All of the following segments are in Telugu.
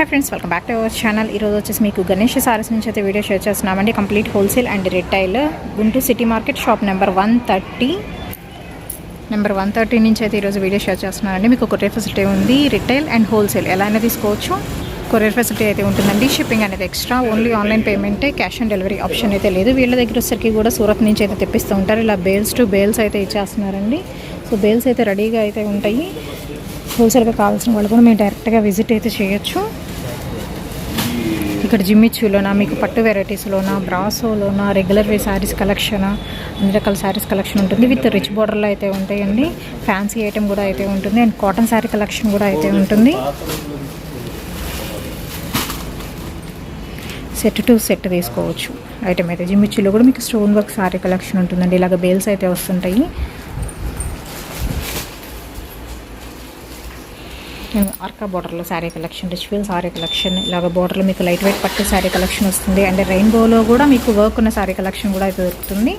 Hi friends welcome back to our channel ఈరోజు వచ్చేసి మీకు గణేష్ సారీస్ నుంచి అయితే వీడియో షేర్ చేస్తున్నామండి. Complete wholesale and retail Guntur city market shop number one thirty number one thirty నుంచి అయితే ఈరోజు వీడియో షేర్ చేస్తున్నానండి మీకు కొరియర్ ఫెసిలిటీ ఉంది. రిటైల్ అండ్ హోల్సేల్ ఎలా అయినా తీసుకోవచ్చు? కొరియర్ ఫెసిలిటీ అయితే ఉంటుందండి. షిప్పింగ్ అనేది ఎక్స్ట్రా ఓన్లీ ఆన్లైన్ పేమెంటే క్యాష్ ఆన్ డెలివరీ ఆప్షన్ అయితే లేదు. వీళ్ళ దగ్గర వచ్చేసరికి కూడా సూరత్ నుంచి అయితే తెప్పిస్తూ ఉంటారు. ఇలా బేల్స్ టు బేల్స్ అయితే ఇచ్చేస్తున్నారండి. సో బేల్స్ అయితే రెడీగా అయితే ఉంటాయి. హోల్సేల్గా కావాల్సిన వాళ్ళు కూడా మేము డైరెక్ట్గా విజిట్ అయితే చేయొచ్చు. ఇక్కడ జిమ్మిచ్చులోనా మీకు పట్టు వెరైటీస్లోనా బ్రాసోలోనా రెగ్యులర్ వే శారీస్ కలెక్షన్ అన్ని రకాల శారీస్ కలెక్షన్ ఉంటుంది. విత్ రిచ్ బోర్డర్లో అయితే ఉంటాయండి. ఫ్యాన్సీ ఐటెం కూడా అయితే ఉంటుంది. అండ్ కాటన్ శారీ కలెక్షన్ కూడా అయితే ఉంటుంది. సెట్ టు సెట్ తీసుకోవచ్చు. ఐటమ్ అయితే జిమ్మిచ్చులో కూడా మీకు స్టోన్ వర్క్ శారీ కలెక్షన్ ఉంటుందండి. ఇలాగ బేల్స్ అయితే వస్తుంటాయి. ఆర్కా బార్డర్లో sari collection ritual sari collection ఇలాగ బార్డర్లో మీకు లైట్ వెయిట్ పట్టు శారీ కలెక్షన్ వస్తుంది. అండ్ రెయిన్బోలో కూడా మీకు వర్క్ ఉన్న శారీ కలెక్షన్ కూడా అయితే దొరుకుతుంది.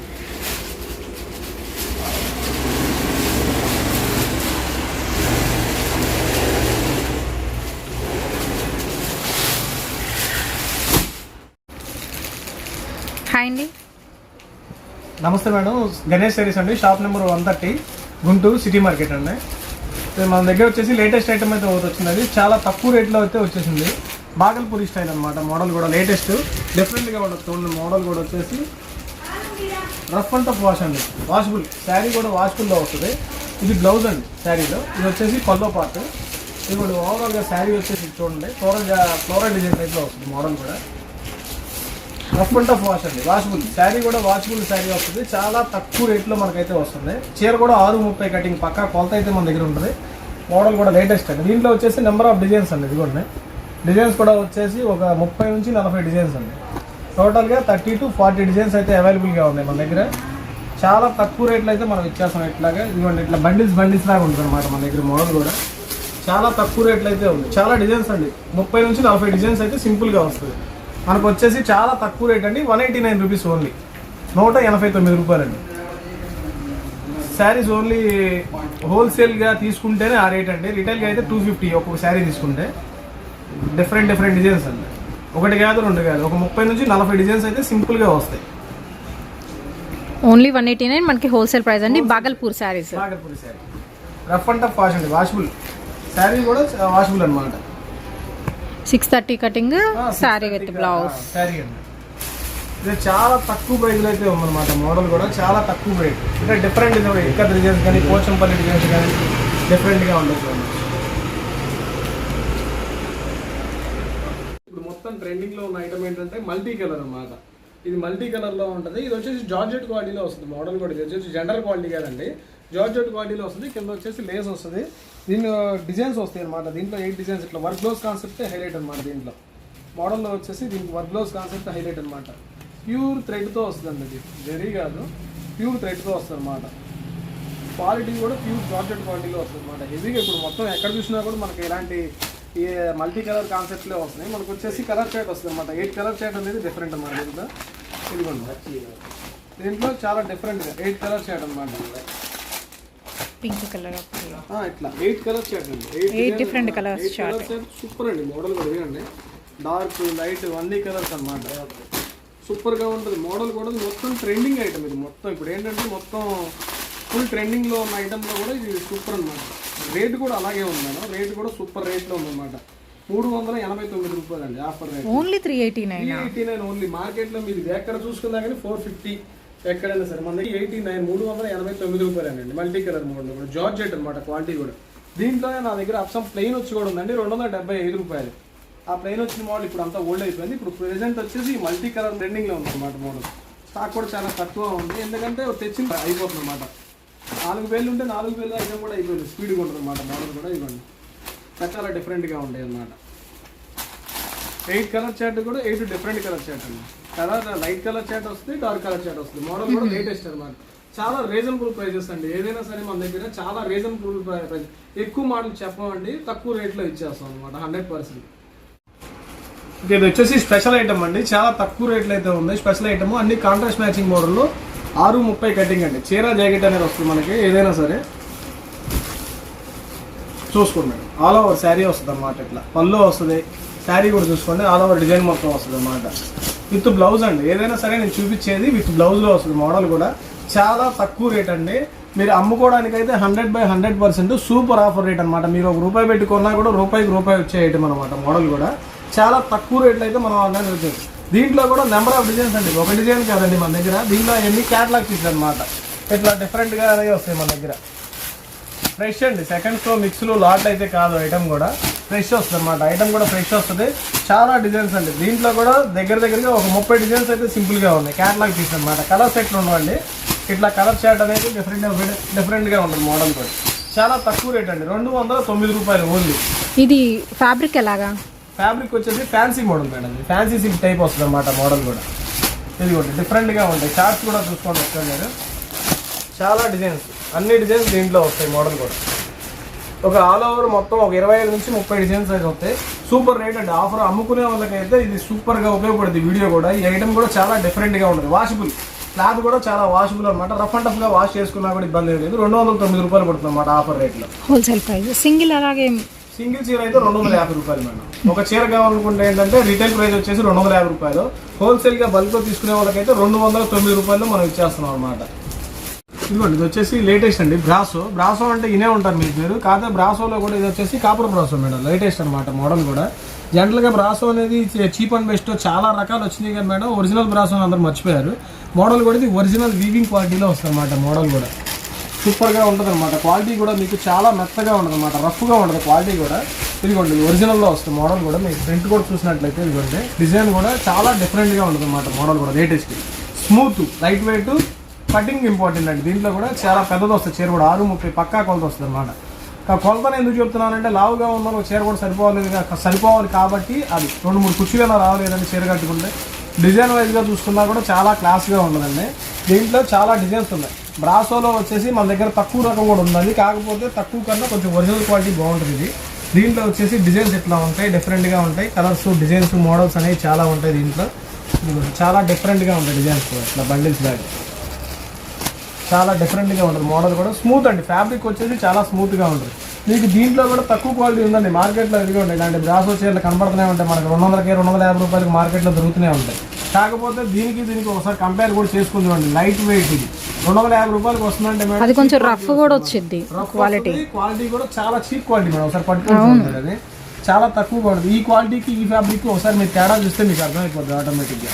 హాయ్ అండి. నమస్తే మేడం. గణేష్ సారీస్ అండి. Shop number one thirty Guntur city market అండి. మన దగ్గర వచ్చేసి లేటెస్ట్ ఐటమ్ అయితే ఒకటి వచ్చింది. చాలా తక్కువ రేట్లో అయితే వచ్చేసింది. బాగల్పూరి స్టైల్ అనమాట మోడల్ కూడా లేటెస్ట్ డిఫరెంట్గా ఉండదు చూడండి మోడల్ కూడా వచ్చేసి రఫ్ అండ్ టఫ్ వాష్ అండి. వాషబుల్ శారీ కూడా వాషబుల్లో వస్తుంది. ఇది బ్లౌజ్ అండి శారీలో ఇది వచ్చేసి పల్లో పార్ట్ ఇది కూడా ఓవరాల్గా శారీ వచ్చేసి చూడండి. ఫ్లోరల్ ఫ్లోరల్ డిజైన్ టైప్లో వస్తుంది మోడల్ కూడా. రఫ్ అండ్ టఫ్ వాష్ అండి. వాషబుల్. శారీ కూడా వాషబుల్ శారీ వస్తుంది. చాలా తక్కువ రేట్లో మనకైతే వస్తుంది. చీర కూడా ఆరు ముప్పై కటింగ్. పక్కా కొలత అయితే మన దగ్గర ఉంటుంది. మోడల్ కూడా లేటెస్ట్ అండి. దీంట్లో వచ్చేసి నెంబర్ ఆఫ్ డిజైన్స్ అండి. ఇదిగోండి. డిజైన్స్ కూడా వచ్చేసి ఒక ముప్పై నుంచి నలభై డిజైన్స్ అండి. టోటల్గా థర్టీ టు ఫార్టీ డిజైన్స్ అయితే అవైలబుల్గా ఉన్నాయి మన దగ్గర. చాలా తక్కువ రేట్లో అయితే మనం ఇచ్చేస్తాం ఇట్లాగా. ఇదిగోండి ఇట్లా బండిల్స్ బండిల్స్ లాగా ఉంటుంది అనమాట మన దగ్గర మోడల్ కూడా. చాలా తక్కువ రేట్లు అయితే ఉంది. చాలా డిజైన్స్ అండి. ముప్పై నుంచి నలభై డిజైన్స్ అయితే సింపుల్గా వస్తుంది. మనకు వచ్చేసి చాలా తక్కువ రేట్ అండి. One eighty nine rupees only నూట ఎనభై తొమ్మిది రూపాయలండి. శారీస్ ఓన్లీ హోల్సేల్గా తీసుకుంటేనే ఆ రేట్ అండి. రిటైల్గా అయితే టూ ఫిఫ్టీ ఒక్కొక్క శారీ తీసుకుంటే. డిఫరెంట్ డిఫరెంట్ డిజైన్స్ అండి. ఒకటి కాదు రెండు కాదు. ఒక ముప్పై నుంచి నలభై డిజైన్స్ అయితే సింపుల్గా వస్తాయి. ఓన్లీ వన్ ఎయిటీ నైన్ మనకి హోల్సేల్ ప్రైస్ అండి. Bhagalpur saris Nagpuri sari rough and tough wash అండి. వాషబుల్ శారీ కూడా వాషబుల్ అనమాట six thirty cutting sari with blouse ఇది చాలా తక్కువ ప్రైస్లో అయితే ఉందన్నమాట. మోడల్ కూడా చాలా తక్కువ ప్రైస్ అంటే డిఫరెంట్ ఇక్కడ డిజైన్స్ కానీ పోచంపల్లి డిజైన్స్ కానీ డిఫరెంట్గా ఉంటుంది చూడండి ఇప్పుడు మొత్తం ట్రెండింగ్లో ఉన్న ఐటమ్ ఏంటంటే మల్టీ కలర్ అన్నమాట. ఇది మల్టీ కలర్లో ఉంటుంది. ఇది వచ్చేసి జార్జెట్ క్వాలిటీలో వస్తుంది. మోడల్ కూడా ఇది వచ్చేసి జనరల్ క్వాలిటీ కాదండి. జార్జెట్ క్వాలిటీలో వస్తుంది. కింద వచ్చేసి లేస్ వస్తుంది. దీనిలో డిజైన్స్ వస్తాయి అనమాట దీంట్లో ఎయిట్ డిజైన్స్ ఇట్లా వర్క్ బ్లౌజ్ కాన్సెప్ట్ హైలైట్ అనమాట దీంట్లో. మోడల్లో వచ్చేసి దీనికి వర్క్ బ్లౌజ్ కాన్సెప్ట్ హైలైట్ అనమాట ప్యూర్ థ్రెడ్తో వస్తుందండి ఇది. వెరీ కాదు. ప్యూర్ థ్రెడ్తో వస్తుంది అనమాట క్వాలిటీ కూడా ప్యూర్ జార్జెట్ క్వాలిటీలో వస్తుంది అనమాట హెవీగా ఇప్పుడు మొత్తం ఎక్కడ చూసినా కూడా మనకి ఇలాంటి ఈ మల్టీ కలర్ కాన్సెప్ట్లే వస్తున్నాయి. మనకు వచ్చేసి కలర్ చాట్ వస్తుంది అనమాట ఎయిట్ కలర్ చాట్ అనేది డిఫరెంట్ అనమాట దీంట్లో. ఇదిగోండి. దీంట్లో చాలా డిఫరెంట్గా ఎయిట్ కలర్ చాట్ అనమాట పింక్ కలర్ ఇట్లా. ఎయిట్ కలర్స్ అండి. Different colours chart. సూపర్ అండి. మోడల్ కూడా డార్క్ లైట్ అన్ని కలర్స్ అన్నమాట. సూపర్గా ఉంటుంది. మోడల్ కూడా మొత్తం ట్రెండింగ్ ఐటమ్ ఇది. మొత్తం ఇప్పుడు ఏంటంటే మొత్తం ఫుల్ ట్రెండింగ్లో ఉన్న ఐటమ్లో కూడా ఇది సూపర్ అన్నమాట. రేట్ కూడా అలాగే ఉంది మేడం. రేట్ కూడా సూపర్ రేట్లో ఉందన్నమాట. మూడు వందల ఎనభై తొమ్మిది రూపాయలు అండి offer rate. Only three eighty nine eighty nine only మార్కెట్లో మీరు ఎక్కడ చూసుకున్నా కానీ ఫోర్ ఫిఫ్టీ ఎక్కడైనా సరే మన దగ్గర ఎయిటీ నైన్ మూడు వందల ఎనభై తొమ్మిది రూపాయలండి మల్టీ కలర్ మోడల్ కూడా. జార్జెట్ అనమాట క్వాలిటీ కూడా. దీంట్లోనే నా దగ్గర అప్సం ప్లెయిన్ వచ్చి కూడా ఉందండి రెండు వందల డెబ్బై ఐదు రూపాయలు. ఆ ప్లెయిన్ వచ్చిన మోడల్ ఇప్పుడు అంతా ఓల్డ్ అయిపోయింది. ఇప్పుడు ప్రెసెంట్ వచ్చేసి మల్టీ కలర్ ట్రెండింగ్లో ఉంది అనమాట మోడల్. స్టాక్ కూడా చాలా తక్కువ ఉంది. ఎందుకంటే తెచ్చింది అయిపోతుంది అనమాట నాలుగు వేలు ఉంటే నాలుగు వేలు అయినా కూడా అయిపోయింది. స్పీడ్గా ఉంటుంది అనమాట మోడల్ కూడా ఇవ్వండి. చాలా డిఫరెంట్గా ఉంటాయి అన్నమాట ఎయిట్ కలర్ చార్ట్ కూడా ఎయిట్ డిఫరెంట్ కలర్ చార్ట్ అండి. కలర్ లైట్ కలర్ చాట్ వస్తుంది డార్క్ కలర్ చాట్ వస్తుంది. మోడల్ కూడా లేటెస్ట్ అనమాట చాలా రీజనబుల్ ప్రైజెస్ అండి. ఏదైనా సరే మన దగ్గర చాలా రీజనబుల్ ప్రైస్ ఎక్కువ మోడల్ చెప్పమండి తక్కువ రేట్లో ఇచ్చేస్తాం అనమాట హండ్రెడ్ పర్సెంట్ ఇది వచ్చేసి స్పెషల్ ఐటమ్ అండి. చాలా తక్కువ రేట్లో అయితే ఉంది. స్పెషల్ ఐటమ్ అన్ని కాంట్రాస్ట్ మ్యాచింగ్ మోడల్లో ఆరు ముప్పై కటింగ్ అండి. చీర జాకెట్ అనేది వస్తుంది మనకి ఏదైనా సరే. చూసుకోండి ఆల్ ఓవర్ శారీ వస్తుంది అనమాట ఇట్లా. పళ్ళు వస్తుంది. శారీ కూడా చూసుకోండి. ఆల్ ఓవర్ డిజైన్ మొత్తం వస్తుంది అన్నమాట విత్ బ్లౌజ్ అండి. ఏదైనా సరే నేను చూపించేది విత్ బ్లౌజ్లో వస్తుంది మోడల్ కూడా. చాలా తక్కువ రేట్ అండి. మీరు అమ్ముకోవడానికైతే hundred by hundred percent super offer rate అనమాట మీరు ఒక రూపాయి పెట్టుకున్నా కూడా రూపాయికి రూపాయి వచ్చే ఐటమ్ అనమాట మోడల్ కూడా. చాలా తక్కువ రేట్లు అయితే మనం ఆన్లైన్ వచ్చేది దీంట్లో కూడా నెంబర్ ఆఫ్ డిజైన్స్ అండి. ఒక డిజైన్ కాదండి మన దగ్గర. దీంట్లో ఎన్ని క్యాటలాగ్స్ ఇచ్చారు అనమాట ఇట్లా డిఫరెంట్గా అనేవి వస్తాయి మన దగ్గర. ఫ్రెష్ అండి. సెకండ్ ఫ్లో మిక్స్లు లాట్ అయితే కాదు ఐటమ్ కూడా. ఫ్రెష్ వస్తుంది అనమాట ఐటమ్ కూడా ఫ్రెష్ వస్తుంది. చాలా డిజైన్స్ అండి. దీంట్లో కూడా దగ్గర దగ్గరగా ఒక ముప్పై డిజైన్స్ అయితే సింపుల్గా ఉన్నాయి. క్యాటలాగ్ పీస్ అనమాట కలర్ సెట్లు ఉండవండి ఇట్లా కలర్ షర్ట్ అనేది డిఫరెంట్ డిఫరెంట్గా ఉంటుంది మోడల్ కూడా చాలా తక్కువ రేట్ అండి. రెండు వందల తొమ్మిది రూపాయలు ఓన్లీ ఇది ఫ్యాబ్రిక్ ఎలాగా? ఫ్యాబ్రిక్ వచ్చేసి fancy model madam fancy silk type వస్తుంది అనమాట మోడల్ కూడా. ఇది కూడా డిఫరెంట్గా ఉంటాయి. చార్ట్స్ కూడా చూసుకోండి వస్తుంది మీరు. చాలా డిజైన్స్ అన్ని డిజైన్స్ దీంట్లో వస్తాయి మోడల్ కూడా. ఒక ఆల్ ఓవర్ మొత్తం ఒక ఇరవై ఐదు నుంచి ముప్పై డిజైన్స్ అయితే వస్తాయి. సూపర్ రేట్ అండి ఆఫర్ అమ్ముకునే వాళ్ళకైతే ఇది సూపర్గా ఉపయోగపడుతుంది వీడియో కూడా. ఈ ఐటమ్ కూడా చాలా డిఫరెంట్గా ఉంటుంది వాషబుల్ క్లాత్ కూడా చాలా వాషబుల్ అనమాట రఫ్ అండ్ టఫ్గా వాష్ చేసుకున్నా కూడా ఇబ్బంది లేదు. రెండు వందల తొమ్మిది రూపాయలు పడుతుంది అనమాట ఆఫర్ రేట్లో హోల్సేల్ ప్రైస్ సింగిల్ అలాగే సింగిల్ చీర అయితే రెండు వందల యాభై రూపాయలు మేడం. ఒక చీర కావాలనుకుంటే ఏంటంటే రీటైల్ ప్రైస్ వచ్చేసి రెండు వందల యాభై రూపాయలు. హోల్సేల్గా బల్క్లో తీసుకునే వాళ్ళకైతే రెండు వందల తొమ్మిది రూపాయలు మనం ఇచ్చేస్తున్నాం అనమాట ఇదిగోండి ఇది వచ్చేసి లేటెస్ట్ అండి బ్రాసో బ్రాసో అంటే ఇనే ఉంటారు మీకు మీరు కాకపోతే బ్రాసోలో కూడా ఇది వచ్చేసి కాపర్ బ్రాసో మేడం లేటెస్ట్ అనమాట మోడల్ కూడా. జనరల్గా బ్రాసో అనేది చీప్ అండ్ బెస్ట్ చాలా రకాలు వచ్చినాయి కానీ మేడం. ఒరిజినల్ బ్రాసో అని అందరూ మర్చిపోయారు. మోడల్ కూడా ఇది ఒరిజినల్ వీవింగ్ క్వాలిటీలో వస్తుంది అనమాట మోడల్ కూడా. సూపర్గా ఉంటుంది అనమాట క్వాలిటీ కూడా మీకు చాలా మెత్తగా ఉంటుంది అనమాట రఫ్గా ఉంటుంది క్వాలిటీ కూడా. ఇదిగోండి ఒరిజినల్లో వస్తుంది మోడల్ కూడా. మీకు ప్రింట్ కూడా చూసినట్లయితే ఇదిగోండి. డిజైన్ కూడా చాలా డిఫరెంట్గా ఉంటుంది అనమాట మోడల్ కూడా latest smooth light weight cutting important అండి. దీంట్లో కూడా చాలా పెద్దది వస్తుంది. చీర కూడా ఆరు ముప్పై పక్కా కొలత వస్తుంది అనమాట కొలతను ఎందుకు చెప్తున్నానంటే లావుగా ఉన్న చీర కూడా సరిపోవాలి సరిపోవాలి కాబట్టి అది. రెండు మూడు కుర్చీలు రావలేదండి చీర కట్టుకుంటే. డిజైన్ వైజ్గా చూసుకున్నా కూడా చాలా క్లాస్గా ఉండదండి దీంట్లో చాలా డిజైన్స్ ఉన్నాయి. బ్రాసోలో వచ్చేసి మన దగ్గర తక్కువ రకం కూడా ఉందండి. కాకపోతే తక్కువ కన్నా కొంచెం ఒరిజినల్ క్వాలిటీ బాగుంటుంది ఇది. దీంట్లో వచ్చేసి డిజైన్స్ ఇట్లా ఉంటాయి? డిఫరెంట్గా ఉంటాయి. కలర్స్ డిజైన్స్ మోడల్స్ అనేవి చాలా ఉంటాయి దీంట్లో. చాలా డిఫరెంట్గా ఉంటాయి డిజైన్స్ ఇట్లా బండిల్స్ బ్యాగ్. చాలా డిఫరెంట్గా ఉంటుంది. మోడల్ కూడా స్మూత్ అండి. ఫ్యాబ్రిక్ వచ్చేసి చాలా స్మూత్గా ఉంటుంది. మీకు దీంట్లో కూడా తక్కువ క్వాలిటీ ఉందండి. మార్కెట్లో ఇదిగోండి ఇలాంటి బ్రాసో చీరలు కనబడుతూనే ఉంటాయి. మనకు రెండు వందలకి రెండు వందల యాభై రూపాయలకి మార్కెట్లో దొరుకుతూనే ఉంటాయి. కాకపోతే దీనికి దీనికి ఒకసారి కంపేర్ కూడా చేసుకుందామండి లైట్ వెయిట్ ఇది. రెండు వందల యాభై రూపాయలకి వస్తుందంటే మేడం అది కొంచెం రఫ్ కూడా వచ్చింది క్వాలిటీ క్వాలిటీ కూడా చాలా చీప్ క్వాలిటీ మేడం ఒకసారి పట్టుకుంటుంది అది. చాలా తక్కువగా ఉంటుంది ఈ క్వాలిటీకి ఈ ఫ్యాబ్రిక్ ఒకసారి మీరు తేడా చూస్తే మీకు అర్థమైపోతుంది ఆటోమేటిక్గా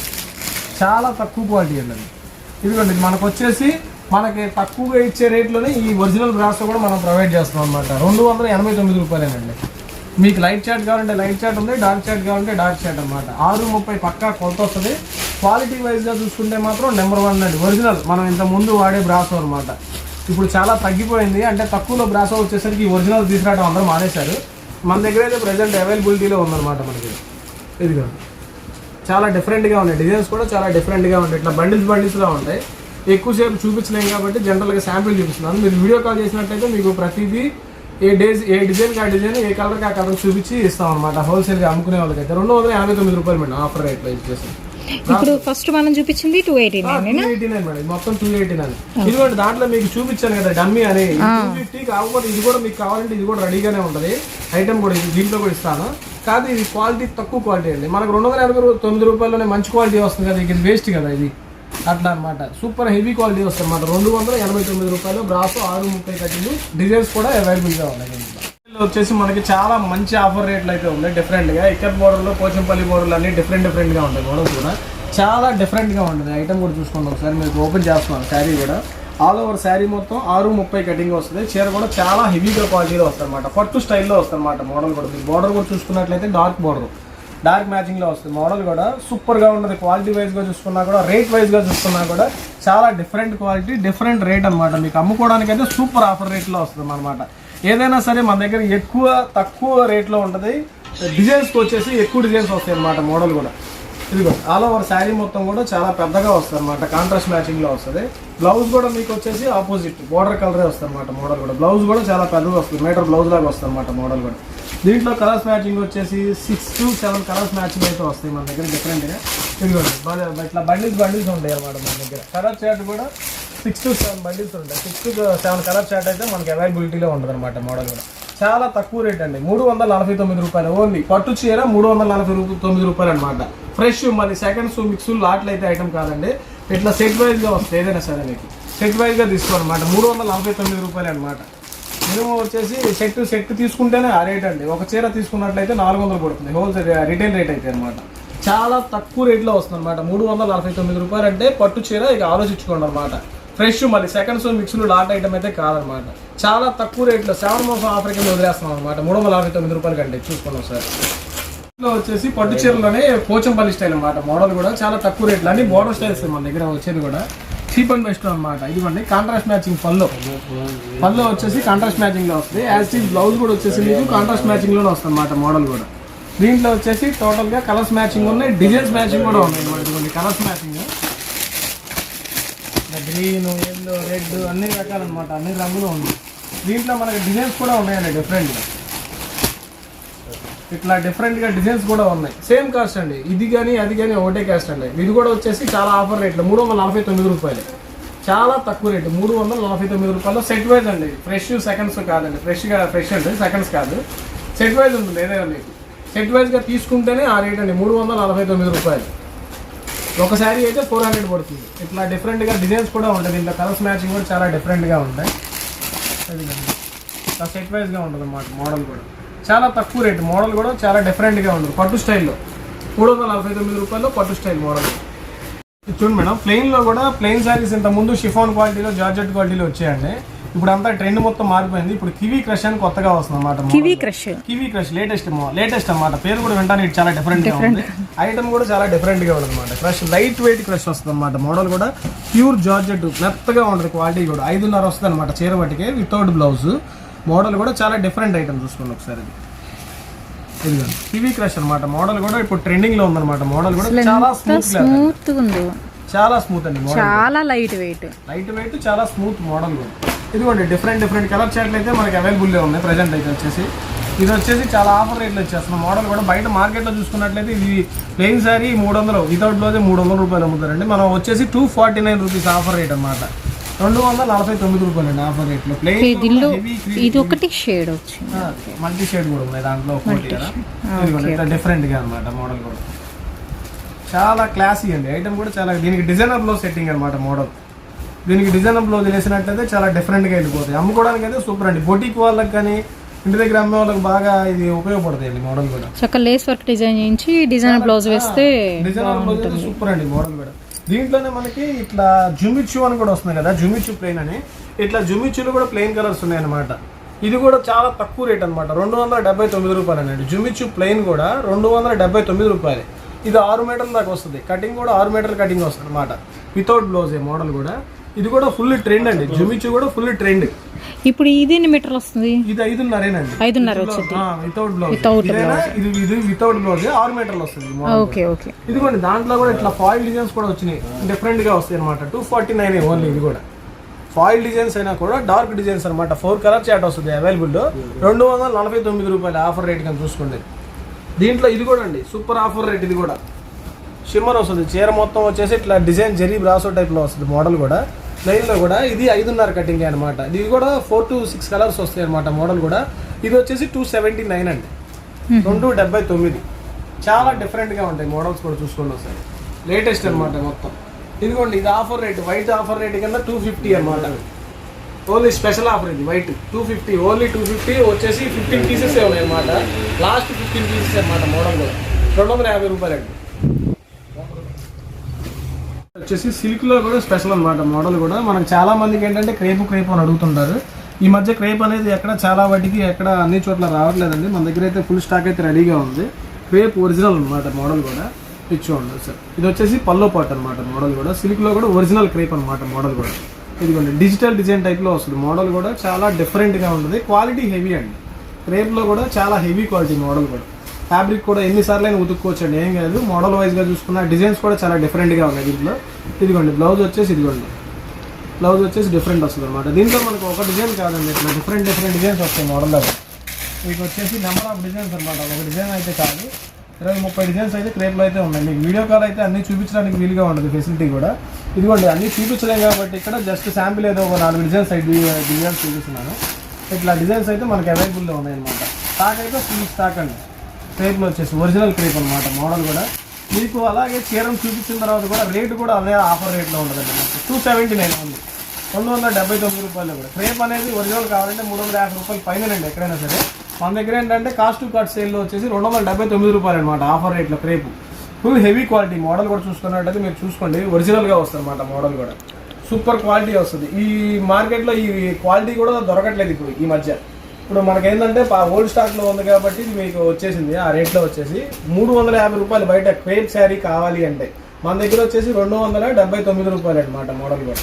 చాలా తక్కువ క్వాలిటీ అండి అది. ఇదిగోండి ఇది మనకు వచ్చేసి మనకి తక్కువగా ఇచ్చే రేట్లోనే ఈ ఒరిజినల్ బ్రాస్ కూడా మనం ప్రొవైడ్ చేస్తున్నాం అనమాట రెండు వందల ఎనభై తొమ్మిది రూపాయలేనండి. మీకు లైట్ చాట్ కావాలంటే లైట్ చాట్ ఉంది డార్క్ చాట్ కావాలంటే డార్క్ చాట్ అనమాట ఆరు ముప్పై పక్కా కొలత వస్తుంది. క్వాలిటీ వైజ్గా చూసుకుంటే మాత్రం నెంబర్ వన్ అండి. ఒరిజినల్ మనం ఇంత ముందు వాడే బ్రాసో అనమాట ఇప్పుడు చాలా తగ్గిపోయింది. అంటే తక్కువలో బ్రాసో వచ్చేసరికి ఒరిజినల్ తీసుకురావడం అందరూ మానేశారు. మన దగ్గర అయితే ప్రజెంట్ అవైలబిలిటీలో ఉందన్నమాట మనకి. ఇది చాలా డిఫరెంట్గా ఉన్నాయి. డిజైన్స్ కూడా చాలా డిఫరెంట్గా ఉంటాయి ఇట్లా బండిల్స్ బండిల్స్గా ఉంటాయి. ఎక్కువసేపు చూపించలేం కాబట్టి జనరల్గా శాంపిల్ చూపిస్తున్నాను. మీరు వీడియో కాల్ చేసినట్టయితే మీకు ప్రతిదీ ఏ డేస్ ఏ డిజైన్ ఆ డిజైన్ ఏ కలర్కి ఆ కలర్ చూపించి ఇస్తాం అనమాట హోల్సేల్గా అమ్ముకునే వాళ్ళకైతే రెండు వందల యాభై తొమ్మిది రూపాయలు మేడం ఆఫర్ రేట్లో ఇచ్చేసి. ఇప్పుడు ఫస్ట్ మనం చూపించింది two eighty nine eighty nine madam. మొత్తం టూ ఎయిటీ నైన్. ఇదిగోండి దాంట్లో మీకు చూపించాను కదా డమ్మీ అని. టూ ఫిఫ్టీ కాకపోతే ఇది కూడా మీకు కావాలంటే ఇది కూడా రెడీగానే ఉంటుంది. ఐటమ్ కూడా ఇది దీంట్లో కూడా ఇస్తాను. కాదు ఇది క్వాలిటీ తక్కువ క్వాలిటీ అండి. మనకు రెండు వందల ఎనభై రూ- తొమ్మిది రూపాయలలోనే మంచి క్వాలిటీ వస్తుంది కదా ఇది వేస్ట్ కదా ఇది. అట్లా అన్నమాట. సూపర్ హెవీ క్వాలిటీ వస్తుంది అన్నమాట రెండు వందల ఎనభై తొమ్మిది రూపాయలు బ్రాసు ఆరు ముప్పై కట్టింది. డిజైన్స్ కూడా అవైలబుల్గా ఉన్నాయి. వచ్చేసి మనకి చాలా మంచి ఆఫర్ రేట్లు అయితే ఉన్నాయి. డిఫరెంట్గా ఇక్కత్ బోర్డర్లో పోచంపల్లి బోర్డర్లు అన్ని డిఫరెంట్ డిఫరెంట్గా ఉంటాయి మోడల్స్ కూడా. చాలా డిఫరెంట్గా ఉంటుంది. ఐటమ్ కూడా చూసుకోండి ఒకసారి మీకు ఓపెన్ చేస్తున్నాను. శారీ కూడా. ఆల్ ఓవర్ శారీ మొత్తం ఆరు ముప్పై కటింగ్ వస్తుంది. చీర కూడా చాలా హెవీగా క్వాలిటీలో వస్తుంది అనమాట పట్టు స్టైల్లో వస్తుంది అనమాట మోడల్ కూడా. మీకు బోర్డర్ కూడా చూసుకున్నట్లయితే డార్క్ బోర్డర్ డార్క్ మ్యాచింగ్లో వస్తుంది. మోడల్ కూడా సూపర్గా ఉంటుంది క్వాలిటీ వైజ్గా చూసుకున్నా కూడా రేట్ వైజ్గా చూసుకున్నా కూడా చాలా డిఫరెంట్ క్వాలిటీ డిఫరెంట్ రేట్ అనమాట మీకు అమ్ముకోవడానికి అయితే సూపర్ ఆఫర్ రేట్లో వస్తుంది అనమాట ఏదైనా సరే మన దగ్గర ఎక్కువ తక్కువ రేట్లో ఉంటుంది. డిజైన్స్కి వచ్చేసి ఎక్కువ డిజైన్స్ వస్తాయి అనమాట మోడల్ కూడా. ఇదిగో ఆల్ ఓవర్ శారీ మొత్తం కూడా చాలా పెద్దగా వస్తుంది అనమాట కాంట్రాస్ట్ మ్యాచింగ్లో వస్తుంది. బ్లౌజ్ కూడా మీకు వచ్చేసి ఆపోజిట్ బోర్డర్ కలరే వస్తుంది అనమాట మోడల్ కూడా. బ్లౌజ్ కూడా చాలా పెద్దగా వస్తుంది. మీటర్ బ్లౌజ్ లాగా వస్తుంది అనమాట మోడల్ కూడా. దీంట్లో కలర్స్ మ్యాచింగ్ వచ్చేసి six to seven colours matching అయితే వస్తాయి మన దగ్గర డిఫరెంట్గా ఇదిగోండి ఇట్లా బండిల్స్ బండిల్స్ ఉంటాయి అనమాట మన దగ్గర. కలర్ చార్ట్ కూడా సిక్స్ టు సెవెన్ బండిల్స్ ఉంటాయి. Six to seven colour chart అయితే మనకి అవైలబిలిటీలో ఉంటుంది అనమాట మోడల్ కూడా. చాలా తక్కువ రేట్ అండి. మూడు వందల నలభై తొమ్మిది రూపాయలు. ఓన్లీ పట్టు చీర మూడు వందల నలభై తొమ్మిది రూపాయలు అనమాట ఫ్రెష్ మళ్ళీ సెకండ్స్ మిక్స్ లాట్లు అయితే ఐటమ్ కాదండి. ఇట్లా సెట్ వైజ్గా వస్తాయి. ఏదైనా సరే మీకు. సెట్ వైజ్గా తీసుకోవాలన్నమాట. మూడు వందల నలభై తొమ్మిది రూపాయలు అనమాట మినిమం వచ్చేసి సెట్ సెట్ తీసుకుంటేనే ఆ రేట్ అండి. ఒక చీర తీసుకున్నట్లయితే నాలుగు వందలు పడుతుంది. హోల్సేల్ రిటైల్ రేట్ అయితే అనమాట. చాలా తక్కువ రేట్లో వస్తుంది అనమాట. మూడు వందల నలభై తొమ్మిది రూపాయలు అంటే పట్టు చీర ఇక ఆలోచించుకోండి అనమాట. ఫ్రెష్ మళ్ళీ సెకండ్ సో మిక్స్లు లాట్ ఐటమ్ అయితే కాదనమాట. చాలా తక్కువ రేట్లో సెవెన్ మోసం ఆఫర్ కింద వదిలేస్తున్నాం అనమాట. మూడు వందల నలభై తొమ్మిది రూపాయలు కంటే చూసుకున్నాం సార్. ఇందులో వచ్చేసి పట్టు చీరలోనే పోచంపల్లి స్టైల్ అనమాట. మోడల్ కూడా చాలా తక్కువ రేట్లు అన్ని మోడల్ స్టైల్స్ మన దగ్గర వచ్చేది కూడా. చీప్ అండ్ బెస్ట్ అనమాట ఇదిగోండి కాంట్రాస్ట్ మ్యాచింగ్ పల్లో పల్లో వచ్చేసి కాంట్రాస్ట్ మ్యాచింగ్లో వస్తుంది యాజ్ టీజ్ బ్లౌజ్ కూడా వచ్చేసి మీకు కాంట్రాస్ట్ మ్యాచింగ్లోనే వస్తుంది అనమాట మోడల్ కూడా. దీంట్లో వచ్చేసి టోటల్గా కలర్స్ మ్యాచింగ్ ఉన్నాయి. డిజైన్స్ మ్యాచింగ్ కూడా ఉన్నాయి అనమాట ఇదిగోండి colours matching green yellow red అన్ని రకాలన్నమాట అన్ని రంగులు ఉన్నాయి. దీంట్లో మనకి డిజైన్స్ కూడా ఉన్నాయండి డిఫరెంట్గా ఇట్లా డిఫరెంట్గా డిజైన్స్ కూడా ఉన్నాయి. సేమ్ కాస్ట్ అండి. ఇది కానీ అది కానీ ఒకటే కాస్ట్ అండి. ఇది కూడా వచ్చేసి చాలా ఆఫర్ రేట్లు. మూడు వందల నలభై తొమ్మిది రూపాయలు. చాలా తక్కువ రేటు. మూడు వందల నలభై తొమ్మిది రూపాయలు. సెట్ వైజ్ అండి. ఫ్రెష్ సెకండ్స్ కాదండి. ఫ్రెష్ ఫ్రెష్ అండి. సెకండ్స్ కాదు. సెట్ వైజ్ ఉంటుంది. ఏదైనా మీకు సెట్ వైజ్గా తీసుకుంటేనే ఆ రేట్ అండి. మూడు వందల నలభై తొమ్మిది రూపాయలు. ఒక శారీ అయితే ఫోర్ హండ్రెడ్ పడుతుంది. ఇట్లా డిఫరెంట్గా డిజైన్స్ కూడా ఉంటాయి. దీంట్లో కలర్స్ మ్యాచింగ్ కూడా చాలా డిఫరెంట్గా ఉంటాయి. సెట్ వైజ్గా ఉంటుంది అన్నమాట మోడల్ కూడా. చాలా తక్కువ రేట్. మోడల్ కూడా చాలా డిఫరెంట్గా ఉంటుంది పట్టు స్టైల్లో. మూడు వందల నలభై తొమ్మిది రూపాయలు పట్టు స్టైల్ మోడల్. చూడండి మేడం. ప్లెయిన్లో కూడా ప్లెయిన్ సారీస్ ఇంత ముందు షిఫాన్ క్వాలిటీలో జార్జెట్ క్వాలిటీలో వచ్చాయండి. ఇప్పుడు అంతా ట్రెండ్ మొత్తం మారిపోయింది. ఇప్పుడు కివీ క్రష్ అని కొత్తగా వస్తుంది అన్నమాట kiwi crush kiwi crush latest latest అన్నమాట. పేరు కూడా వింటానికి చాలా డిఫరెంట్గా ఉంది. ఐటమ్ కూడా చాలా డిఫరెంట్గా ఉంటుంది అనమాట క్రష్ లైట్ వెయిట్ క్రష్ వస్తుంది అనమాట మోడల్ కూడా ప్యూర్ జార్జెట్ మెత్తగా ఉంటుంది క్వాలిటీ కూడా. ఐదున్నర వస్తుంది అనమాట చీర బట్టికే వితౌట్ బ్లౌజ్ మోడల్ కూడా చాలా డిఫరెంట్ ఐటమ్ చూసుకోండి ఒకసారి ఇది ఇదిగోండి క్రష్ అన్నమాట. మోడల్ కూడా ఇప్పుడు ట్రెండింగ్లో ఉందన్నమాట. మోడల్ కూడా చాలా స్మూత్ స్మూత్ ఉంది. చాలా స్మూత్ అండి మోడల్ చాలా లైట్ వెయిట్ లైట్ వెయిట్ చాలా స్మూత్ మోడల్ కూడా. ఇదిగోండి డిఫరెంట్ డిఫరెంట్ కలర్ చాట్లు అయితే మనకి అవైలబుల్లో ఉన్నాయి ప్రజెంట్ అయితే వచ్చేసి. ఇది వచ్చేసి చాలా ఆఫర్ రేట్లు వచ్చేస్తున్నాం మోడల్ కూడా బయట మార్కెట్లో చూసుకున్నట్లయితే ఇది ప్లెయిన్ సారీ మూడు వందలు వితౌట్ బ్లౌజ్ మూడు వందల రూపాయలు అమ్ముతారండి. మనం వచ్చేసి two forty nine rupees offer rate అన్నమాట. రెండు వందల నలభై తొమ్మిది రూపాయలు అండి ఆఫర్ రేట్లో. దీనిలో ప్లెయిన్ ఇది ఒకటి షేడ్ వచ్చింది. మల్టీ షేడ్ కూడా ఉన్నాయి దాంట్లో ఒకటి కదా ఇదిగోండి ఇట్లా డిఫరెంట్గా అనమాట మోడల్ కూడా. చాలా క్లాసీ అండి. ఐటమ్ కూడా చాలా దీనికి డిజైనర్ బ్లౌజ్ సెట్టింగ్ అనమాట మోడల్ దీనికి డిజైనర్ బ్లౌజ్ వేసినట్లయితే చాలా డిఫరెంట్గా వెళ్ళిపోతాయి. అమ్ముకోవడానికి అయితే సూపర్ అండి. బొటిక్ వాళ్ళకి కానీ ఇంటి దగ్గర అమ్మే వాళ్ళకి బాగా ఇది ఉపయోగపడుతుంది అండి మోడల్ కూడా. చక్క లేస్ వర్క్ డిజైన్ చేయించి డిజైన్ బ్లౌజ్ వేస్తే డిజైనర్ బ్లౌజ్ సూపర్ అండి మోడల్ కూడా. దీంట్లోనే మనకి ఇట్లా జుమిచ్చు అని కూడా వస్తుంది కదా జుమిచ్చు ప్లెయిన్ అని. ఇట్లా జుమిచ్చులు కూడా ప్లెయిన్ కలర్స్ ఉన్నాయన్నమాట. ఇది కూడా చాలా తక్కువ రేట్ అనమాట రెండు వందల డెబ్బై తొమ్మిది రూపాయలు అండి జుమిచ్చు ప్లెయిన్ కూడా రెండు వందల డెబ్బై తొమ్మిది రూపాయలు. ఇది ఆరు మీటర్ల దాకా వస్తుంది. కటింగ్ కూడా ఆరు మీటర్ల కటింగ్ వస్తుంది అనమాట వితౌట్ బ్లౌజ్ మోడల్ కూడా. ఇది కూడా ఫుల్ ట్రెండ్ అండి. జుమిచ్చు కూడా ఫుల్ ట్రెండ్ ఇప్పుడు ఇది ఎన్ని మీటర్లు వస్తుంది? ఇది ఐదున్నరేనండి. ఐదున్నర వచ్చింది. Without blouse? ఇది ఇది వితౌట్ బ్లౌజ్ ఆరు మీటర్లు వస్తుంది. ఓకే ఓకే ఇదిగోండి దాంట్లో కూడా ఇట్లా ఫాయిల్ డిజైన్స్ కూడా వచ్చినాయి. డిఫరెంట్గా వస్తాయి అనమాట టూ ఫార్టీ నైన్ ఓన్లీ ఇది కూడా. ఫాయిల్ డిజైన్స్ అయినా కూడా డార్క్ డిజైన్స్ అనమాట ఫోర్ కలర్ చాట్ వస్తుంది అవైలబుల్ రెండు వందల నలభై తొమ్మిది రూపాయలు ఆఫర్ రేట్ కానీ చూసుకోండి. దీంట్లో ఇది కూడా అండి సూపర్ ఆఫర్ రేట్ ఇది కూడా. షిమ్మర్ వస్తుంది. చీర మొత్తం వచ్చేసి ఇట్లా డిజైన్ జరీ బ్రాసో టైప్లో వస్తుంది మోడల్ కూడా. లైన్లో కూడా ఇది ఐదున్నర కటింగ్ అనమాట ఇది కూడా ఫోర్ టు సిక్స్ కలర్స్ వస్తాయి అనమాట మోడల్ కూడా. ఇది వచ్చేసి టూ సెవెంటీ నైన్ అండి రెండు డెబ్బై తొమ్మిది. చాలా డిఫరెంట్గా ఉంటాయి మోడల్స్ కూడా చూసుకోండి ఒకసారి. లేటెస్ట్ అన్నమాట మొత్తం. ఇదిగోండి ఇది offer rate white offer rate కింద టూ ఫిఫ్టీ అనమాట ఓన్లీ స్పెషల్ ఆఫర్ ఇది white two fifty only two fifty వచ్చేసి ఫిఫ్టీన్ పీసెస్ ఉన్నాయి అనమాట లాస్ట్ ఫిఫ్టీన్ పీసెస్ అనమాట మోడల్ కూడా. రెండు వందల యాభై రూపాయలు అండి వచ్చేసి సిల్క్లో కూడా స్పెషల్ అనమాట మోడల్ కూడా. మనకు చాలా మందికి ఏంటంటే క్రేపు క్రేప్ అని అడుగుతుంటారు. ఈ మధ్య క్రేప్ అనేది ఎక్కడ చాలా వాటికి ఎక్కడ అన్ని చోట్ల రావట్లేదండి. మన దగ్గర అయితే ఫుల్ స్టాక్ అయితే రెడీగా ఉంది. క్రేప్ ఒరిజినల్ అన్నమాట మోడల్ కూడా. ఇది చూడండి సార్ ఇది వచ్చేసి పల్లో పాట్ అన్నమాట మోడల్ కూడా. సిల్క్లో కూడా ఒరిజినల్ క్రేప్ అన్నమాట మోడల్ కూడా. ఇదిగోండి డిజిటల్ డిజైన్ టైప్లో వస్తుంది. మోడల్ కూడా చాలా డిఫరెంట్గా ఉంటుంది. క్వాలిటీ హెవీ అండి. క్రేప్లో కూడా చాలా హెవీ క్వాలిటీ మోడల్ కూడా. ఫ్యాబ్రిక్ కూడా ఎన్నిసార్లు అయినా ఉతుక్కోవచ్చండి. ఏం కాదు మోడల్ వైజ్గా చూసుకున్న డిజైన్స్ కూడా చాలా డిఫరెంట్గా ఉన్నాయి దీంట్లో. ఇదిగోండి బ్లౌజ్ వచ్చేసి ఇదిగోండి. బ్లౌజ్ వచ్చేసి డిఫరెంట్ వస్తుంది అనమాట దీంట్లో మనకు ఒక డిజైన్ కాదండి ఇట్లా డిఫరెంట్ డిఫరెంట్ డిజైన్స్ వస్తాయి మోడల్ మీకు వచ్చేసి నెంబర్ ఆఫ్ డిజైన్స్ అనమాట ఒక డిజైన్ అయితే కాదు ఇరవై ముప్పై డిజైన్స్ అయితే క్రేప్లో అయితే ఉన్నాయి. మీకు వీడియో కాల్ అయితే అన్ని చూపించడానికి వీలుగా ఉండదు ఫెసిలిటీ కూడా. ఇదిగోండి అన్ని చూపించలేం కాబట్టి ఇక్కడ జస్ట్ శాంపిల్ ఏదో ఒక నాలుగు డిజైన్స్ అయితే డిజైన్స్ చూపిస్తున్నాను. ఇట్లా డిజైన్స్ అయితే మనకి అవైలబుల్లో ఉన్నాయి అనమాట స్టాక్ అయితే ఫుల్ స్టాక్ అండి. క్రేప్లో వచ్చేసి ఒరిజినల్ క్రేప్ అనమాట మోడల్ కూడా. మీకు అలాగే చీరం చూపించిన తర్వాత కూడా రేటు కూడా అదే ఆఫర్ రేట్లో ఉండదండి టూ సెవెంటీ నైన్ ఉంది. రెండు వందల డెబ్బై తొమ్మిది రూపాయలు కూడా. క్రేప్ అనేది ఒరిజినల్ కావాలంటే మూడు వందల యాభై రూపాయలు పైన అండి ఎక్కడైనా సరే. మన దగ్గర ఏంటంటే కాస్ట్ టు కార్డ్ సేల్లో వచ్చేసి రెండు వందల డెబ్బై తొమ్మిది రూపాయలు అనమాట ఆఫర్ రేట్లో crepe. Full heavy quality model కూడా చూసుకున్నట్టయితే మీరు చూసుకోండి. ఒరిజినల్గా వస్తుంది అనమాట మోడల్ కూడా. సూపర్ క్వాలిటీ వస్తుంది. ఈ మార్కెట్లో ఈ క్వాలిటీ కూడా దొరకట్లేదు ఇప్పుడు ఈ మధ్య. ఇప్పుడు మనకేంటంటే ఓల్డ్ స్టాక్లో ఉంది కాబట్టి మీకు వచ్చేసింది ఆ రేట్లో వచ్చేసి. మూడు వందల యాభై రూపాయలు బయట క్రేప్ శారీ కావాలి అంటే మన దగ్గర వచ్చేసి రెండు వందల డెబ్బై తొమ్మిది రూపాయలు అనమాట మోడల్ కూడా